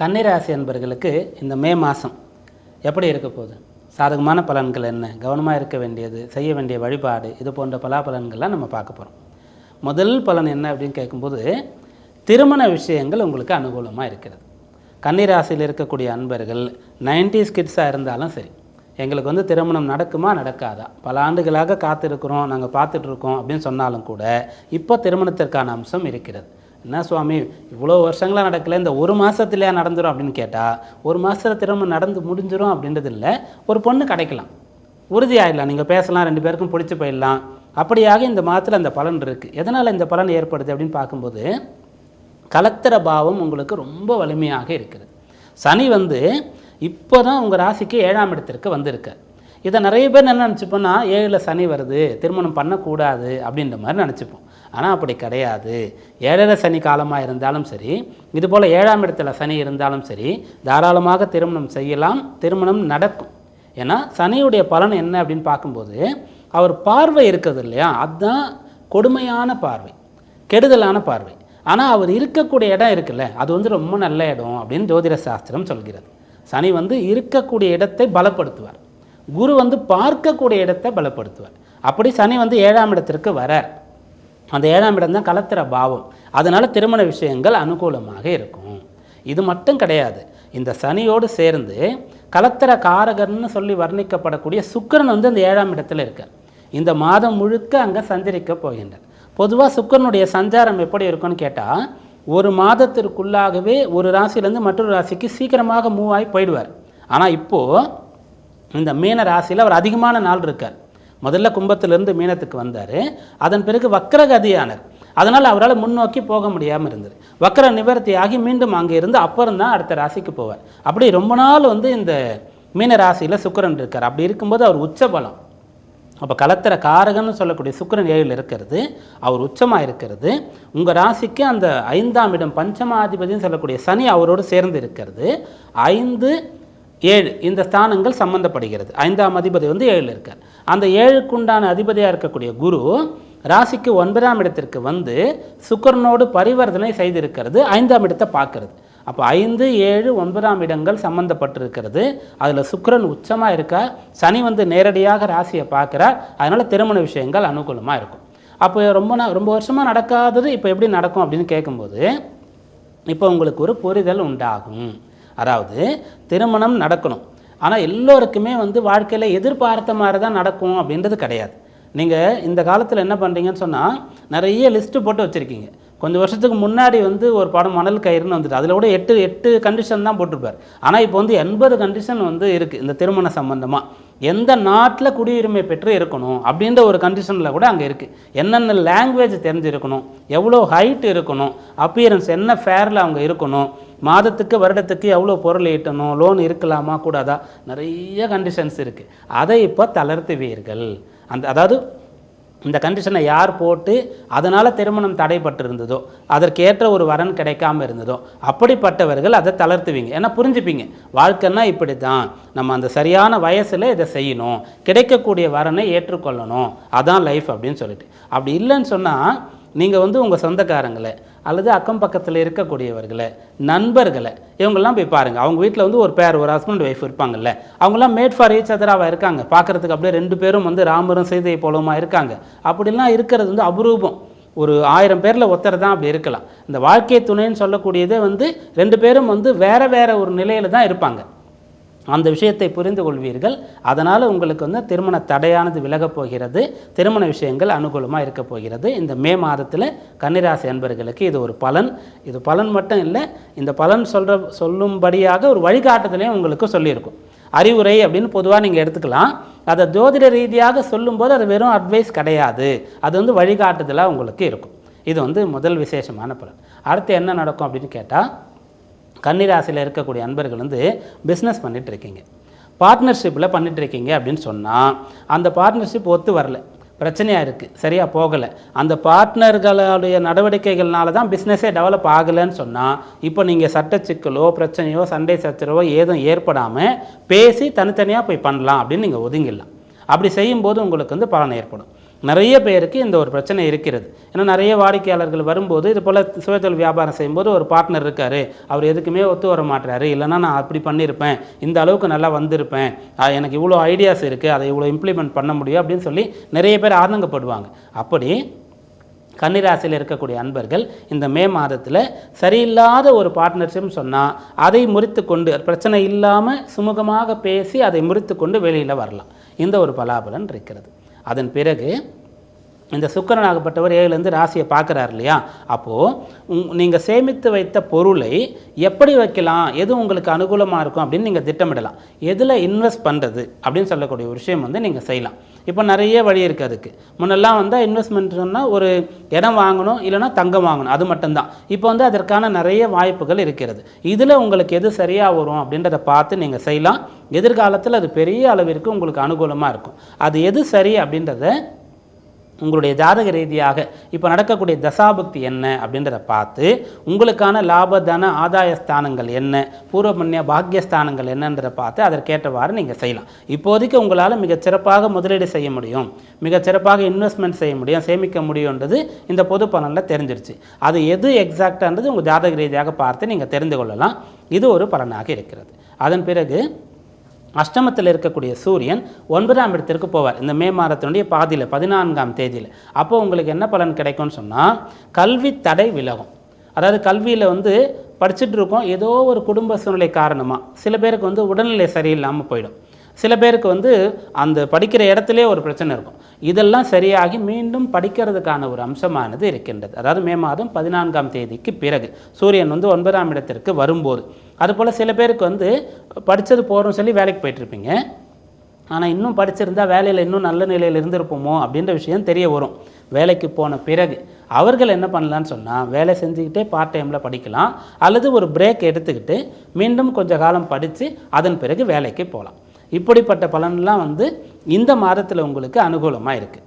கன்னிராசி அன்பர்களுக்கு இந்த மே மாதம் எப்படி இருக்க போகுது? சாதகமான பலன்கள் என்ன? கவனமாக இருக்க வேண்டியது செய்ய வேண்டிய வழிபாடு இது போன்ற பலாபலன்கள்லாம் நம்ம பார்க்க போகிறோம் முதல் பலன் என்ன அப்படின்னு கேட்கும்போது திருமண விஷயங்கள் உங்களுக்கு அனுகூலமாக இருக்கிறது. கன்னிராசியில் இருக்கக்கூடிய அன்பர்கள் நைன்டிஸ் கிட்ஸாக இருந்தாலும் சரி எங்களுக்கு வந்து திருமணம் நடக்குமா நடக்காதா? பல ஆண்டுகளாக காத்திருக்கிறோம் நாங்கள் பார்த்துட்ருக்கோம் அப்படின்னு சொன்னாலும் கூட இப்போ திருமணத்திற்கான அம்சம் இருக்கிறது. என்ன சுவாமி இவ்வளோ வருஷங்களாக நடக்கலை இந்த ஒரு மாதத்துலையா நடந்துடும் அப்படின்னு கேட்டால் ஒரு மாதத்தில் திரும்ப நடந்து முடிஞ்சிடும் அப்படின்றது இல்லை ஒரு பொண்ணு கிடைக்கலாம். உறுதியாயிடலாம். நீங்கள் பேசலாம் ரெண்டு பேருக்கும் பிடிச்சி போயிடலாம். அப்படியாக இந்த மாதத்தில் அந்த பலன் இருக்குது எதனால் இந்த பலன் ஏற்படுது அப்படின்னு பார்க்கும்போது கலத்திர பாவம் உங்களுக்கு ரொம்ப வலிமையாக இருக்குது. சனி வந்து இப்போ தான் உங்கள் ராசிக்கு ஏழாம் இடத்திற்கு வந்திருக்கு. இதை நிறைய பேர் என்ன நினச்சிப்போன்னா ஏழில் சனி வருது திருமணம் பண்ணக்கூடாது அப்படின்ற மாதிரி நினச்சிப்போம். ஆனால் அப்படி கிடையாது. ஏழரை சனி காலமாக இருந்தாலும் சரி இதுபோல் ஏழாம் இடத்துல சனி இருந்தாலும் சரி தாராளமாக திருமணம் செய்யலாம். திருமணம் நடக்கும். ஏன்னா சனியுடைய பலன் என்ன அப்படின்னு பார்க்கும்போது அவர் பார்வை இருக்குது இல்லையா? அதுதான் கொடுமையான பார்வை. கெடுதலான பார்வை. ஆனால் அவர் இருக்கக்கூடிய இடம் இருக்குல்ல அது வந்து ரொம்ப நல்ல இடம் அப்படின்னு ஜோதிட சாஸ்திரம் சொல்கிறது. சனி வந்து இருக்கக்கூடிய இடத்தை பலப்படுத்துவார். குரு வந்து பார்க்கக்கூடிய இடத்தை பலப்படுத்துவார். அப்படி சனி வந்து ஏழாம் இடத்திற்கு வரார். அந்த ஏழாம் இடம் தான் கலத்திர பாவம். அதனால் திருமண விஷயங்கள் அனுகூலமாக இருக்கும். இது மட்டும் கிடையாது. இந்த சனியோடு சேர்ந்து கலத்திர காரகர்னு சொல்லி வர்ணிக்கப்படக்கூடிய சுக்கிரன் வந்து அந்த ஏழாம் இடத்துல இருக்கார். இந்த மாதம் முழுக்க அங்கே சஞ்சரிக்க போகின்றார். பொதுவாக சுக்கிரனுடைய சஞ்சாரம் எப்படி இருக்கும்னு கேட்டால் ஒரு மாதத்திற்குள்ளாகவே ஒரு ராசியிலேருந்து மற்றொரு ராசிக்கு சீக்கிரமாக மூவ் ஆகி போயிடுவார். ஆனால் இப்போது இந்த மீன ராசியில் அவர் அதிகமான நாள் இருக்கார். முதல்ல கும்பத்திலிருந்து மீனத்துக்கு வந்தார். அதன் பிறகு வக்கரகதியானார் அதனால் அவரால் முன்னோக்கி போக முடியாமல் இருந்தது. வக்கர நிவர்த்தி ஆகி மீண்டும் அங்கே இருந்து அப்புறம் தான் அடுத்த ராசிக்கு போவார். அப்படி ரொம்ப நாள் வந்து இந்த மீன ராசியில் சுக்கிரன் இருக்கார். அப்படி இருக்கும்போது அவர் உச்ச பலம். அப்போ கலத்திர காரகன்னு சொல்லக்கூடிய சுக்கிரன் ஏழில் இருக்கிறது. அவர் உச்சமாக இருக்கிறது. உங்கள் ராசிக்கு அந்த ஐந்தாம் இடம் பஞ்சமாதிபதினு சொல்லக்கூடிய சனி அவரோடு சேர்ந்து இருக்கிறது. ஐந்து ஏழு இந்த ஸ்தானங்கள் சம்பந்தப்படுகிறது. ஐந்தாம் அதிபதி வந்து ஏழில் இருக்கார். அந்த ஏழுக்குண்டான அதிபதியாக இருக்கக்கூடிய குரு ராசிக்கு ஒன்பதாம் இடத்திற்கு வந்து சுக்கரனோடு பரிவர்த்தனை செய்திருக்கிறது ஐந்தாம் இடத்தை பார்க்கறது. அப்போ ஐந்து ஏழு ஒன்பதாம் இடங்கள் சம்பந்தப்பட்டிருக்கிறது. அதில் சுக்கரன் உச்சமாக இருக்கார். சனி வந்து நேரடியாக ராசியை பார்க்குறார். அதனால் திருமண விஷயங்கள் அனுகூலமாக இருக்கும். அப்போ ரொம்ப நா- ரொம்ப வருஷமாக நடக்காதது இப்போ எப்படி நடக்கும் அப்படின்னு கேட்கும்போது இப்போ உங்களுக்கு ஒரு புரிதல் உண்டாகும். அதாவது திருமணம் நடக்கணும். ஆனால் எல்லோருக்குமே வந்து வாழ்க்கையில் எதிர்பார்த்த மாதிரி தான் நடக்கும் அப்படின்றது கிடையாது. நீங்கள் இந்த காலத்தில் என்ன பண்ணுறீங்கன்னு சொன்னால் நிறைய லிஸ்ட்டு போட்டு வச்சுருக்கீங்க. கொஞ்சம் வருஷத்துக்கு முன்னாடி வந்து ஒரு படம் மணல் கயிறுன்னு வந்துட்டு அதில் கூட எட்டு எட்டு கண்டிஷன் தான் போட்டிருப்பார். ஆனால் இப்போ வந்து எண்பது கண்டிஷன் வந்து இருக்குது இந்த திருமண சம்பந்தமாக எந்த நாட்டில் குடியுரிமை பெற்று இருக்கணும் அப்படின்ற ஒரு கண்டிஷனில் கூட அங்கே இருக்குது என்னென்ன லாங்குவேஜ் தெரிஞ்சிருக்கணும் எவ்வளோ ஹைட் இருக்கணும் அப்பியரன்ஸ் என்ன ஃபேரில் அவங்க இருக்கணும் மாதத்துக்கு வருடத்துக்கு எவ்வளோ பொருள் ஈட்டணும் லோன் இருக்கலாமா கூடாதா? நிறைய கண்டிஷன்ஸ் இருக்குது அதை இப்போ தளர்த்துவீர்கள். அந்த அதாவது இந்த கண்டிஷனை யார் போட்டு அதனால் திருமணம் தடைப்பட்டிருந்ததோ அதற்கேற்ற ஒரு வரன் கிடைக்காம இருந்ததோ அப்படிப்பட்டவர்கள் அதை தளர்த்துவீங்க. ஏன்னா புரிஞ்சுப்பீங்க. வாழ்க்கைன்னா இப்படி தான் நம்ம அந்த சரியான வயசில் இதை செய்யணும். கிடைக்கக்கூடிய வரனை ஏற்றுக்கொள்ளணும். அதான் லைஃப் அப்படின்னு சொல்லிட்டு. அப்படி இல்லைன்னு சொன்னால் நீங்கள் வந்து உங்கள் சொந்தக்காரங்களை அல்லது அக்கம் பக்கத்தில் இருக்கக்கூடியவர்களை நண்பர்களை இவங்கெல்லாம் போய் பாருங்கள் அவங்க வீட்டில் வந்து ஒரு பேர் ஒரு ஹஸ்பண்ட் ஒய்ஃப் இருப்பாங்கல்ல. அவங்களாம் மேட் ஃபார் ஈச் அதராவாக இருக்காங்க. பார்க்குறதுக்கு அப்படியே ரெண்டு பேரும் வந்து ராமரும் சீதை போலவுமா இருக்காங்க. அப்படிலாம் இருக்கிறது வந்து அபரூபம். ஒரு ஆயிரம் பேரில் ஒருத்தர் தான் அப்படி இருக்கலாம். இந்த வாழ்க்கை துணைன்னு சொல்லக்கூடியதே வந்து ரெண்டு பேரும் வந்து வேறு வேறு ஒரு நிலையில் தான் இருப்பாங்க. அந்த விஷயத்தை புரிந்து கொள்வீர்கள். அதனால் உங்களுக்கு வந்து திருமண தடையானது விலகப் போகிறது. திருமண விஷயங்கள் அனுகூலமாக இருக்க போகிறது. இந்த மே மாதத்தில் கன்னிராசி அன்பர்களுக்கு இது ஒரு பலன். இது பலன் மட்டும் இல்லை இந்த பலன் சொல்கிற சொல்லும்படியாக ஒரு வழிகாட்டுதலையும் உங்களுக்கு சொல்லியிருக்கும். அறிவுரை அப்படின்னு பொதுவாக நீங்கள் எடுத்துக்கலாம். அதை ஜோதிட ரீதியாக சொல்லும்போது அது வெறும் அட்வைஸ் கிடையாது. அது வந்து வழிகாட்டுதலாக உங்களுக்கு இருக்கும். இது வந்து முதல் விசேஷமான பலன். அடுத்து என்ன நடக்கும் அப்படின்னு கேட்டால் கன்னிராசியில் இருக்கக்கூடிய அன்பர்கள் வந்து பிஸ்னஸ் பண்ணிகிட்ருக்கீங்க இருக்கீங்க பார்ட்னர்ஷிப்பில் பண்ணிகிட்ருக்கீங்க இருக்கீங்க அப்படின்னு சொன்னால் அந்த பார்ட்னர்ஷிப் ஒத்து வரல. பிரச்சனையாக இருக்குது சரியாக போகலை. அந்த பார்ட்னர்களுடைய நடவடிக்கைகள்னால தான் பிஸ்னஸே டெவலப் ஆகலைன்னு சொன்னால் இப்போ நீங்கள் சட்ட சிக்கலோ பிரச்சனையோ சண்டை சச்சரவோ ஏதும் ஏற்படாமல் பேசி தனித்தனியாக போய் பண்ணலாம் அப்படின்னு நீங்கள் ஒதுங்கிடலாம். அப்படி செய்யும்போது உங்களுக்கு வந்து பலன் ஏற்படும். நிறைய பேருக்கு இந்த ஒரு பிரச்சனை இருக்கிறது. ஏன்னா நிறைய வாடிக்கையாளர்கள் வரும்போது இது போல் சுயதொழில் வியாபாரம் செய்யும்போது ஒரு பார்ட்னர் இருக்கார். அவர் எதுக்குமே ஒத்து வர மாட்டாரு இல்லைன்னா நான் அப்படி பண்ணியிருப்பேன் இந்த அளவுக்கு நல்லா வந்திருப்பேன். எனக்கு இவ்வளோ ஐடியாஸ் இருக்குது அதை இவ்வளோ இம்ப்ளிமெண்ட் பண்ண முடியும் அப்படின்னு சொல்லி நிறைய பேர் ஆதங்கப்படுவாங்க. அப்படி கன்னிராசியில் இருக்கக்கூடிய அன்பர்கள் இந்த மே மாதத்தில் சரியில்லாத ஒரு பார்ட்னர்ஷிப் சொன்னால் அதை முறித்து கொண்டு பிரச்சனை இல்லாமல் சுமூகமாக பேசி அதை முறித்து கொண்டு வெளியில் வரலாம். இந்த ஒரு பலாபலன் இருக்கிறது. அதன் பிறகு இந்த சுக்கரனாகப்பட்டவர் ஏழுலேருந்து ராசியை பார்க்குறாரு இல்லையா? அப்போது நீங்கள் சேமித்து வைத்த பொருளை எப்படி வைக்கலாம்? எது உங்களுக்கு அனுகூலமாக இருக்கும் அப்படின்னு நீங்கள் திட்டமிடலாம். எதில் இன்வெஸ்ட் பண்ணுறது அப்படின்னு சொல்லக்கூடிய ஒரு விஷயம் வந்து நீங்கள் செய்யலாம். இப்போ நிறைய வழி இருக்குது அதுக்கு. முன்னெல்லாம் வந்து இன்வெஸ்ட்மெண்ட் சொன்னால் ஒரு இடம் வாங்கணும் இல்லைன்னா தங்கம் வாங்கணும். அது மட்டும்தான். இப்போ வந்து அதற்கான நிறைய வாய்ப்புகள் இருக்கிறது. இதில் உங்களுக்கு எது சரியாக வரும் அப்படின்றத பார்த்து நீங்கள் செய்யலாம். எதிர்காலத்தில் அது பெரிய அளவிற்கு உங்களுக்கு அனுகூலமாக இருக்கும். அது எது சரி அப்படின்றத உங்களுடைய ஜாதக ரீதியாக இப்போ நடக்கக்கூடிய தசாபக்தி என்ன அப்படின்றத பார்த்து உங்களுக்கான லாப தன ஆதாய ஸ்தானங்கள் என்ன பூர்வபுண்ணிய பாக்கியஸ்தானங்கள் என்னன்றதை பார்த்து அதற்கேற்றவாறு நீங்கள் செய்யலாம். இப்போதைக்கு உங்களால் மிகச்சிறப்பாக முதலீடு செய்ய முடியும். மிகச் சிறப்பாக இன்வெஸ்ட்மெண்ட் செய்ய முடியும் சேமிக்க முடியுன்றது இந்த பொது பலனில் தெரிஞ்சிருச்சு. அது எது எக்ஸாக்டான்றது உங்கள் ஜாதக ரீதியாக பார்த்து நீங்கள் தெரிந்து கொள்ளலாம். இது ஒரு பலனாக இருக்கிறது. அதன் பிறகு அஷ்டமத்தில் இருக்கக்கூடிய சூரியன் ஒன்பதாம் இடத்திற்கு போவார். இந்த மே மாதத்தினுடைய பாதியில் பதினான்காம் தேதியில். அப்போது உங்களுக்கு என்ன பலன் கிடைக்கும்னு சொன்னால் கல்வி தடை விலகும். அதாவது கல்வியில் வந்து படிச்சுட்டு இருக்கோம் ஏதோ ஒரு குடும்ப சூழ்நிலை காரணமாக சில பேருக்கு வந்து உடல்நிலை சரியில்லாமல் போயிடும். சில பேருக்கு வந்து அந்த படிக்கிற இடத்துலே ஒரு பிரச்சனை இருக்கும். இதெல்லாம் சரியாகி மீண்டும் படிக்கிறதுக்கான ஒரு அம்சமானது இருக்கின்றது. அதாவது மே மாதம் பதினான்காம் தேதிக்கு பிறகு சூரியன் வந்து ஒன்பதாம் இடத்திற்கு வரும்போது. அதுபோல் சில பேருக்கு வந்து படித்தது போகிறோம்னு சொல்லி வேலைக்கு போயிட்டுருப்பீங்க. ஆனால் இன்னும் படிச்சிருந்தா வேலையில் இன்னும் நல்ல நிலையில் இருந்திருப்போமோ அப்படின்ற விஷயம் தெரிய வரும். வேலைக்கு போன பிறகு அவர்கள் என்ன பண்ணலான்னு சொன்னால் வேலை செஞ்சுக்கிட்டே பார்ட் டைமில் படிக்கலாம். அல்லது ஒரு பிரேக் எடுத்துக்கிட்டு மீண்டும் கொஞ்சம் காலம் படித்து அதன் பிறகு வேலைக்கு போகலாம் இப்படிப்பட்ட பலன்லாம் வந்து இந்த மாதத்தில் உங்களுக்கு அனுகூலமாக இருக்குது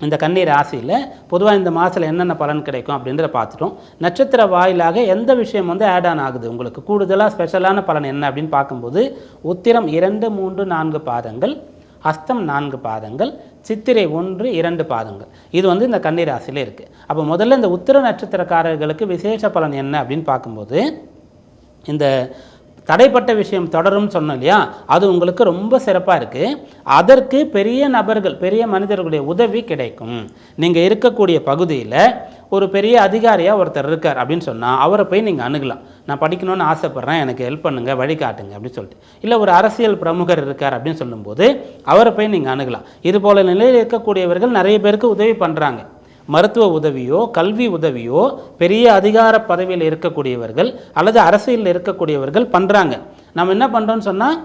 இந்த கண்ணீர் ராசியில் பொதுவாக இந்த மாதத்தில் என்னென்ன பலன் கிடைக்கும் அப்படின்றத பார்த்துட்டோம். நட்சத்திர வாயிலாக எந்த விஷயம் வந்து ஆட் ஆன் ஆகுது? உங்களுக்கு கூடுதலாக ஸ்பெஷலான பலன் என்ன அப்படின்னு பார்க்கும்போது உத்திரம் இரண்டு மூன்று நான்கு பாதங்கள் அஸ்தம் நான்கு பாதங்கள் சித்திரை ஒன்று இரண்டு பாதங்கள். இது வந்து இந்த கன்னி ராசியில் இருக்குது அப்போ முதல்ல இந்த உத்திர நட்சத்திரக்காரர்களுக்கு விசேஷ பலன் என்ன அப்படின்னு பார்க்கும்போது இந்த தடைப்பட்ட விஷயம் தொடரும் சொன்னோம் இல்லையா? அது உங்களுக்கு ரொம்ப சிறப்பாக இருக்குது அதற்கு பெரிய நபர்கள் பெரிய மனிதர்களுடைய உதவி கிடைக்கும். நீங்கள் இருக்கக்கூடிய பகுதியில் ஒரு பெரிய அதிகாரியாக ஒருத்தர் இருக்கார் அப்படின்னு சொன்னால் அவரை போய் நீங்கள் அணுகலாம். நான் படிக்கணும்னு ஆசைப்பட்றேன் எனக்கு ஹெல்ப் பண்ணுங்கள் வழிகாட்டுங்க அப்படின்னு சொல்லிட்டு. இல்லை ஒரு அரசியல் பிரமுகர் இருக்கார் அப்படின்னு சொல்லும்போது அவரை போய் நீங்கள் அணுகலாம். இது போல நிலையில் இருக்கக்கூடியவர்கள் நிறைய பேருக்கு உதவி பண்ணுறாங்க மருத்துவ உதவியோ கல்வி உதவியோ பெரிய அதிகார பதவியில் இருக்கக்கூடியவர்கள் அல்லது அரசியலில் இருக்கக்கூடியவர்கள் பண்ணுறாங்க நம்ம என்ன பண்ணுறோன்னு சொன்னால்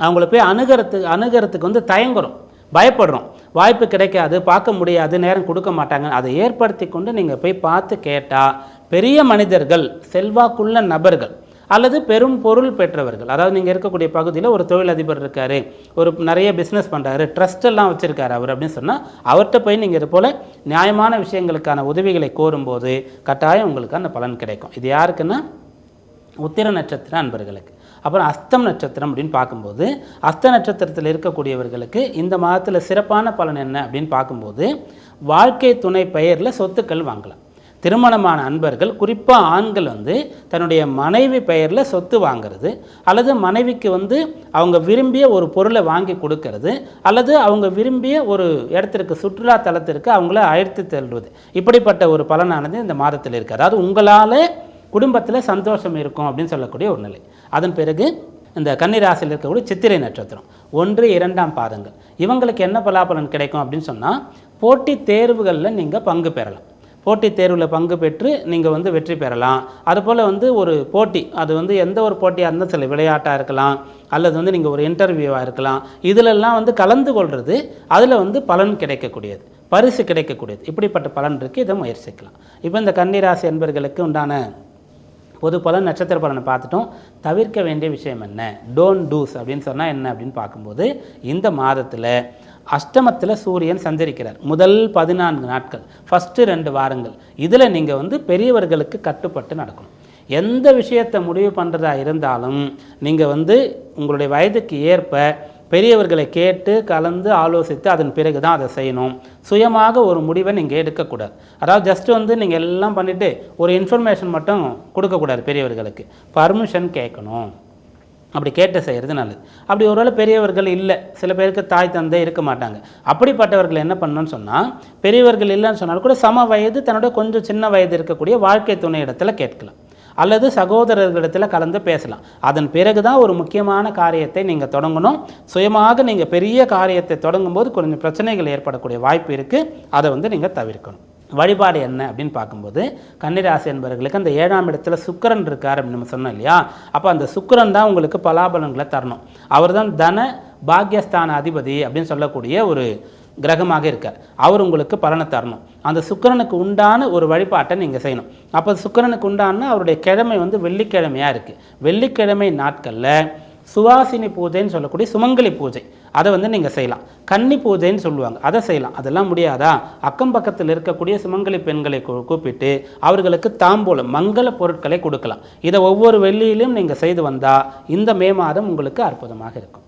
அவங்கள போய் அணுகிறதுக்கு அணுகிறதுக்கு வந்து தயங்குறோம். பயப்படுறோம். வாய்ப்பு கிடைக்காது பார்க்க முடியாது நேரம் கொடுக்க மாட்டாங்க. அதை ஏற்படுத்தி கொண்டு நீங்கள் போய் பார்த்து கேட்டால் பெரிய மனிதர்கள் செல்வாக்குள்ள நபர்கள் அல்லது பெரும் பொருள் பெற்றவர்கள். அதாவது நீங்கள் இருக்கக்கூடிய பகுதியில் ஒரு தொழிலதிபர் இருக்கார் ஒரு நிறைய பிஸ்னஸ் பண்ணுறாரு ட்ரஸ்ட்டெல்லாம் வச்சுருக்காரு அவர் அப்படின்னு சொன்னால் அவர்கிட்ட போய் நீங்கள் இது போல் நியாயமான விஷயங்களுக்கான உதவிகளை கோரும்போது கட்டாயம் உங்களுக்கு அந்த பலன் கிடைக்கும். இது யாருக்குன்னா? உத்திர நட்சத்திர அன்பர்களுக்கு. அப்புறம் அஸ்தம் நட்சத்திரம் அப்படின்னு பார்க்கும்போது அஸ்த நட்சத்திரத்தில் இருக்கக்கூடியவர்களுக்கு இந்த மாதத்தில் சிறப்பான பலன் என்ன அப்படின்னு பார்க்கும்போது வாழ்க்கை துணை பெயரில் சொத்துக்கள் வாங்கலாம். திருமணமான அன்பர்கள் குறிப்பாக ஆண்கள் வந்து தன்னுடைய மனைவி பெயரில் சொத்து வாங்குறது அல்லது மனைவிக்கு வந்து அவங்க விரும்பிய ஒரு பொருளை வாங்கி கொடுக்கறது அல்லது அவங்க விரும்பிய ஒரு இடத்திற்கு சுற்றுலா தலத்திற்கு அவங்கள அழைத்து செல்வது. இப்படிப்பட்ட ஒரு பலனானது இந்த மாதத்தில் இருக்குது அதாவது உங்களால் குடும்பத்தில் சந்தோஷம் இருக்கும் அப்படின்னு சொல்லக்கூடிய ஒரு நிலை. அதன் பிறகு இந்த கன்னிராசியில் இருக்கக்கூடிய சித்திரை நட்சத்திரம் ஒன்று இரண்டாம் பாதங்கள். இவங்களுக்கு என்ன பலாபலன் கிடைக்கும் அப்படின்னு சொன்னால் போட்டித் தேர்வுகளில் நீங்கள் பங்கு பெறலாம். போட்டித் தேர்வில் பங்கு பெற்று நீங்கள் வந்து வெற்றி பெறலாம். அதுபோல் வந்து ஒரு போட்டி அது வந்து எந்த ஒரு போட்டியாக இருந்தால் சில விளையாட்டாக இருக்கலாம் அல்லது வந்து நீங்கள் ஒரு இன்டர்வியூவாக இருக்கலாம். இதிலெல்லாம் வந்து கலந்து கொள்வது அதில் வந்து பலன் கிடைக்கக்கூடியது பரிசு கிடைக்கக்கூடியது. இப்படிப்பட்ட பலன் இருக்குது இதை முயற்சிக்கலாம். இப்போ இந்த கன்னிராசி என்பர்களுக்கு உண்டான பொது பலன் நட்சத்திர பலனை பார்த்துட்டோம். தவிர்க்க வேண்டிய விஷயம் என்ன? டோன்ட் டூஸ் அப்படின்னு சொன்னால் என்ன அப்படின்னு பார்க்கும்போது இந்த மாதத்தில் அஷ்டமத்தில் சூரியன் சஞ்சரிக்கிறார். முதல் பதினான்கு நாட்கள் ஃபஸ்ட்டு ரெண்டு வாரங்கள். இதில் நீங்கள் வந்து பெரியவர்களுக்கு கட்டுப்பட்டு நடக்கணும். எந்த விஷயத்தை முடிவு பண்ணுறதா இருந்தாலும் நீங்கள் வந்து உங்களுடைய வயதுக்கு ஏற்ப பெரியவர்களை கேட்டு கலந்து ஆலோசித்து அதன் பிறகு தான் அதை செய்யணும். சுயமாக ஒரு முடிவை நீங்கள் எடுக்கக்கூடாது. அதாவது ஜஸ்ட் வந்து நீங்கள் எல்லாம் பண்ணிவிட்டு ஒரு இன்ஃபர்மேஷன் மட்டும் கொடுக்கக்கூடாது பெரியவர்களுக்கு. பர்மிஷன் கேட்கணும். அப்படி கேட்டு செய்கிறது நல்லது. அப்படி ஒருவேளை பெரியவர்கள் இல்லை. சில பேருக்கு தாய் தந்தை இருக்க மாட்டாங்க. அப்படிப்பட்டவர்கள் என்ன பண்ணணும்னு சொன்னால் பெரியவர்கள் இல்லைன்னு சொன்னாலும் கூட சம வயது தன்னோட கொஞ்சம் சின்ன வயது இருக்கக்கூடிய வாழ்க்கை துணை இடத்துல கேட்கலாம். அல்லது சகோதரர்களிடத்தில் கலந்து பேசலாம். அதன் பிறகு தான் ஒரு முக்கியமான காரியத்தை நீங்கள் தொடங்கணும். சுயமாக நீங்கள் பெரிய காரியத்தை தொடங்கும்போது கொஞ்சம் பிரச்சனைகள் ஏற்படக்கூடிய வாய்ப்பு இருக்குது அதை வந்து நீங்கள் தவிர்க்கணும். வழிபாடு என்ன அப்படின்னு பார்க்கும்போது கன்னிராசி என்பவர்களுக்கு அந்த ஏழாம் இடத்துல சுக்கரன் இருக்கார் அப்படின்னு நம்ம சொன்னோம் இல்லையா? அப்போ அந்த சுக்கிரன் தான் உங்களுக்கு பலாபலன்களை தரணும். அவர் தான் தன பாக்யஸ்தான அதிபதி அப்படின்னு சொல்லக்கூடிய ஒரு கிரகமாக இருக்கார். அவர் உங்களுக்கு பலனை தரணும். அந்த சுக்கிரனுக்கு உண்டான ஒரு வழிபாட்டை நீங்கள் செய்யணும். அப்போ சுக்கிரனுக்கு உண்டான அவருடைய கிழமை வந்து வெள்ளிக்கிழமையாக இருக்குது வெள்ளிக்கிழமை நாட்களில் சுவாசினி பூஜைன்னு சொல்லக்கூடிய சுமங்கலி பூஜை. அதை வந்து நீங்கள் செய்யலாம். கன்னி பூஜைன்னு சொல்லுவாங்க. அதை செய்யலாம். அதெல்லாம் முடியாதா? அக்கம் பக்கத்தில் இருக்கக்கூடிய சுமங்கலி பெண்களை கூப்பிட்டு அவர்களுக்கு தாம்பூலம் மங்கள பொருட்களை கொடுக்கலாம். இதை ஒவ்வொரு வெள்ளியிலும் நீங்கள் செய்து வந்தால் இந்த மே மாதம் உங்களுக்கு அற்புதமாக இருக்கும்.